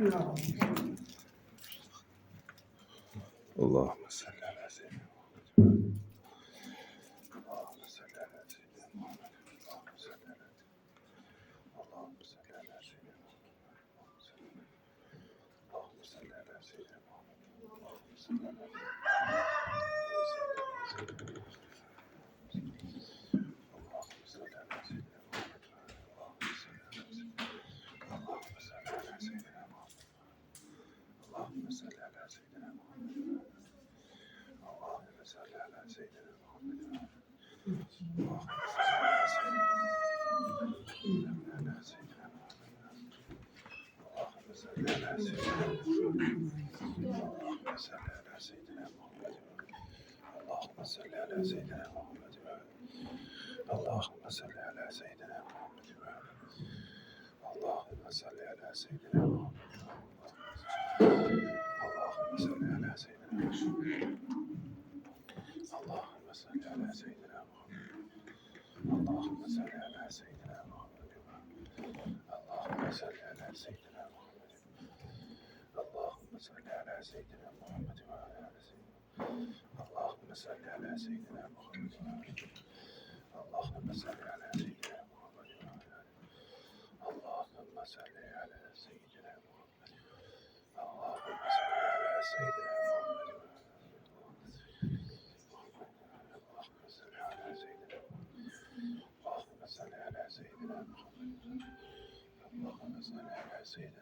Muhammed. Allahümme salli ala seyyidina Muhammed. Allahümme salli ala seyyidina Muhammed. Allahümme salli ala seyyidina Muhammed. Allahümme salli ala seyyidina Muhammed. Allahümme salli ala seyyidina Allahümme salli ala seyyidina Allahümme salli ala seyyidina Muhammed. Allahümme salli ala seyyidina Muhammed. Allahümme salli ala seyyidina Muhammed. Allahümme salli ala seyyidina Muhammed. Allahümme salli ala seyyidina Allahümme salli ala seyyidina Muhammed. Allahümme salli ala seyyidina Muhammed. Allahümme salli ala seyyidina Muhammed. Allahümme salli ala seyyidina Muhammed. Allahümme salli ala seyyidina Muhammed. Allahümme salli ala seyyidina Muhammed. Allahümme salli ala seyyidina Muhammed. Allahümme salli ala seyyidina Muhammed. Allahümme salli ala seyyidina Allahümme salli ala seyyidina Muhammed. Allahümme salli ala seyyidina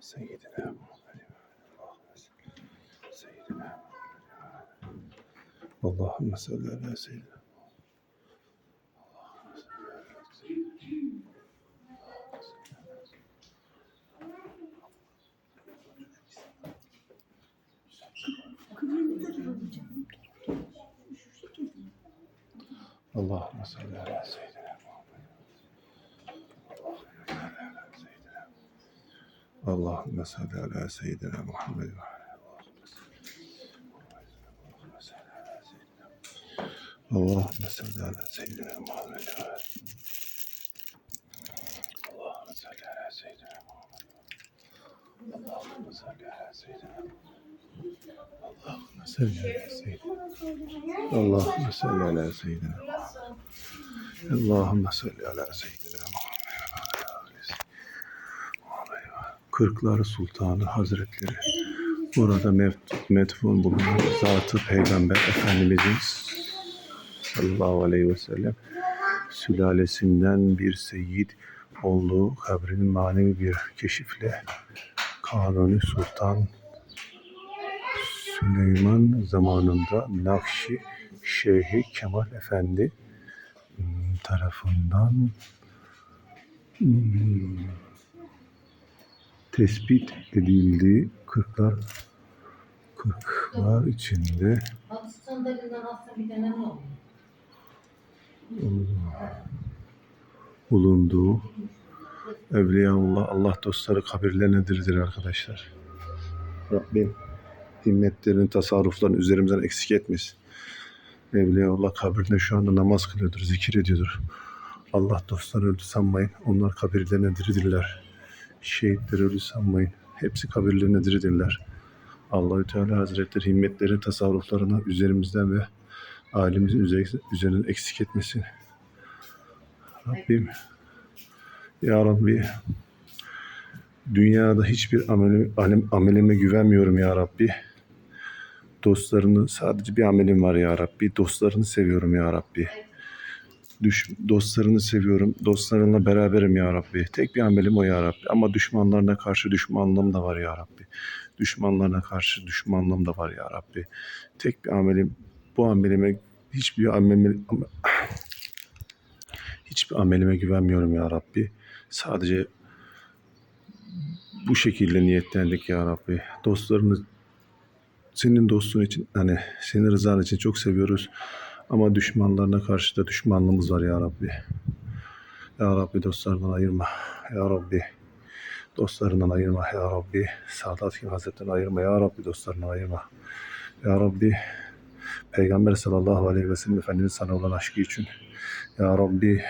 Seyyidina Muhammed Seyyidina Muhammed. Allahümme salli ala seyyidina Allahümme salli ala seyyidina اللهم صل على سيدنا محمد وعلى اللهم صل على سيدنا محمد اللهم صل على سيدنا محمد. اللهم صل على سيدنا اللهم صل على سيدنا اللهم صل على سيدنا اللهم صل على سيدنا محمد. Kırklar Sultanı Hazretleri. Burada mevcut metfun bulunan zatı Peygamber Efendimizin sallallahu aleyhi ve sellem sülalesinden bir seyyid olduğu kabrinin manevi bir keşifle Kanuni Sultan Süleyman zamanında Nakşi Şeyhi Kemal Efendi hmm, tarafından hmm, tespit edildiği kırklar kırklar içinde bulunduğu Evliyaullah Allah dostları kabirlerine diridir arkadaşlar. Rabbim himmetlerin, tasarrufların üzerimizden eksik etmesin. Evliyaullah kabirinde şu anda namaz kılıyordur, zikir ediyordur. Allah dostları öldü sanmayın. Onlar kabirlerine diridirler. Şehitleri öldü sanmayın. Hepsi kabirlerine diridirler. Allahü Teala Hazretleri himmetlerin, tasarruflarını üzerimizden ve ailemizin üzer- üzerinden eksik etmesin. Rabbim Ya Rabbi dünyada hiçbir ameli, alim- amelime güvenmiyorum Ya Rabbi. Dostlarını sadece bir amelim var Ya Rabbi. Dostlarını seviyorum Ya Rabbi. Düş, dostlarını seviyorum. Dostlarınla beraberim Ya Rabbi. Tek bir amelim o Ya Rabbi. Ama düşmanlarına karşı düşmanlığım da var Ya Rabbi. Düşmanlarına karşı düşmanlığım da var Ya Rabbi. Tek bir amelim bu amelime hiçbir amel, hiçbir amelime güvenmiyorum ya Rabbi. Sadece bu şekilde niyetlendik ya Rabbi. Dostlarını senin dostluğun için hani senin rızan için çok seviyoruz. Ama düşmanlarına karşı da düşmanlığımız var ya Rabbi. Ya Rabbi dostlarından ayırma. Ya Rabbi dostlarından ayırma. Ya Rabbi Sadat Kim Hazretlerinden ayırma. Ya Rabbi dostlarından ayırma. Ya Rabbi Peygamber sallallahu aleyhi ve sellem Efendimiz sana olan aşkı için. Ya Rabbi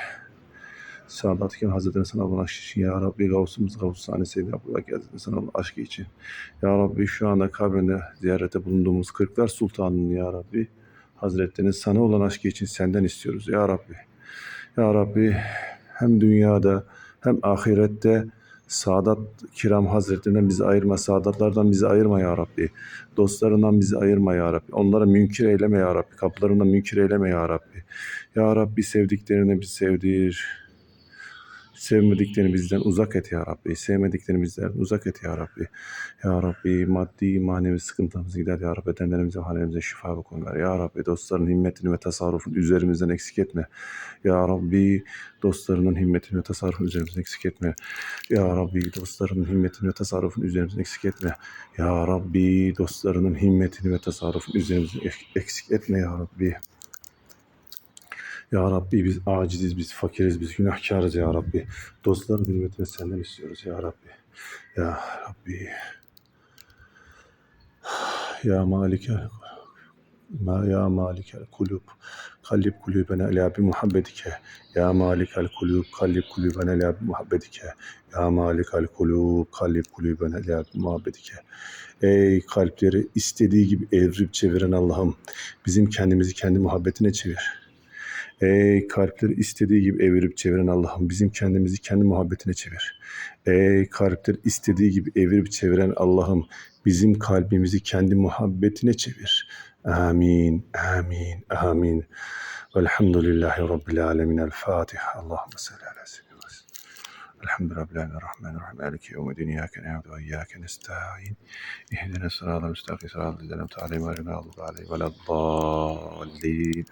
Sadat Kim Hazretleri'nin sana olan aşkı için. Ya Rabbi Gavsumuz Gavs Sani Seyyid Abdullah Hazretleri'nin sana olan aşkı için. Ya Rabbi şu anda kabrinde ziyarete bulunduğumuz Kırklar Sultanı'nın Ya Rabbi Hazretlerinin sana olan aşkı için senden istiyoruz Ya Rabbi. Ya Rabbi hem dünyada hem ahirette Sadat Kiram Hazretlerinden bizi ayırma, Sadatlardan bizi ayırma ya Rabbi. Dostlarından bizi ayırma ya Rabbi. Onlara münkir eyleme ya Rabbi. Kapılarından münkir eyleme ya Rabbi. Ya Rabbi sevdiklerini bizi sevdir. Sevmediklerini bizden uzak et ya Rabbi. Sevmediklerini bizden uzak et ya Rabbi. Ya Rabbi maddi manevi sıkıntımızı gider ya Rabbi. Bedenlerimize, hanemize şifa ve ver. Ya Rabbi dostların himmetini ve tasarrufunu üzerimizden eksik etme. Ya Rabbi dostlarının himmetini ve tasarrufunu üzerimizden eksik etme. Ya Rabbi dostlarının himmetini ve tasarrufunu üzerimizden eksik etme. Ya Rabbi dostlarının himmetini ve tasarrufunu üzerimizden ek- eksik etme ya Rabbi. Ya Rabbi biz aciziz, biz fakiriz, biz günahkarız ya Rabbi. Dostların hürmetini senden istiyoruz ya Rabbi. Ya Rabbi. Ya Malike Ma ya Malikel kulub kallib kulübena ila bi muhabbetike Ya Malikel kulub kallib kulübena ila bi muhabbetike Ya Malikel kulub kallib kulübena ila bi muhabbetike Ey kalpleri istediği gibi evrip çeviren Allah'ım bizim kendimizi kendi muhabbetine çevir. Ey kalpleri istediği gibi evirip çeviren Allah'ım bizim kendimizi kendi muhabbetine çevir. Ey kalpleri istediği gibi evirip çeviren Allah'ım bizim kalbimizi kendi muhabbetine çevir. Amin, amin, amin. Velhamdülillahi Rabbil alemin. El Fatiha. Allahümme salli ala seyyidina Elhamdülillahi Rahmanirrahim. Maliki yevmiddin. İyyâke na'budu ve iyyâke nestaîn. İhdina sıratal müstakîm. Sıratal lezîne en'amte aleyhim gayril mağdûbi aleyhim veleddâllîn.